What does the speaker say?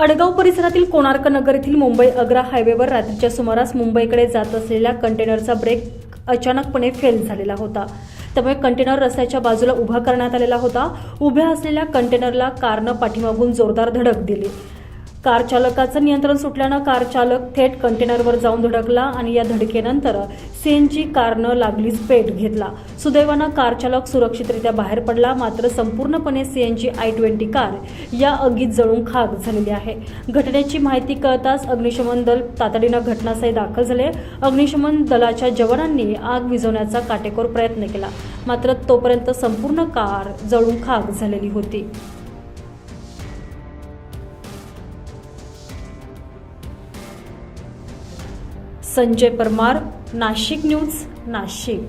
अडगाव परिसरातील कोणार्क नगर येथील मुंबई अग्रा हायवेवर रात्रीच्या सुमारास मुंबईकडे जात असलेल्या कंटेनरचा ब्रेक अचानकपणे फेल झालेला होता. त्यामुळे कंटेनर रस्त्याच्या बाजूला उभा करण्यात आलेला होता. उभ्या असलेल्या कंटेनरला कारनं पाठीमागून जोरदार धडक दिली. कार चालकाचं नियंत्रण सुटल्यानं कार चालक थेट कंटेनरवर जाऊन धडकला आणि या धडकेनंतर सीएनजी कारनं लागलीच पेट घेतला. सुदैवानं कार चालक सुरक्षितरित्या बाहेर पडला मात्र संपूर्णपणे सीएनजी आय ट्वेंटी कार या अगीत जळून खाक झालेली आहे. घटनेची माहिती कळताच अग्निशमन दल तातडीनं घटनास्थळी दाखल झाले. अग्निशमन दलाच्या जवानांनी आग विझवण्याचा काटेकोर प्रयत्न केला मात्र तोपर्यंत संपूर्ण कार जळून खाक झालेली होती. संजय परमार नाशिक न्यूज नाशिक.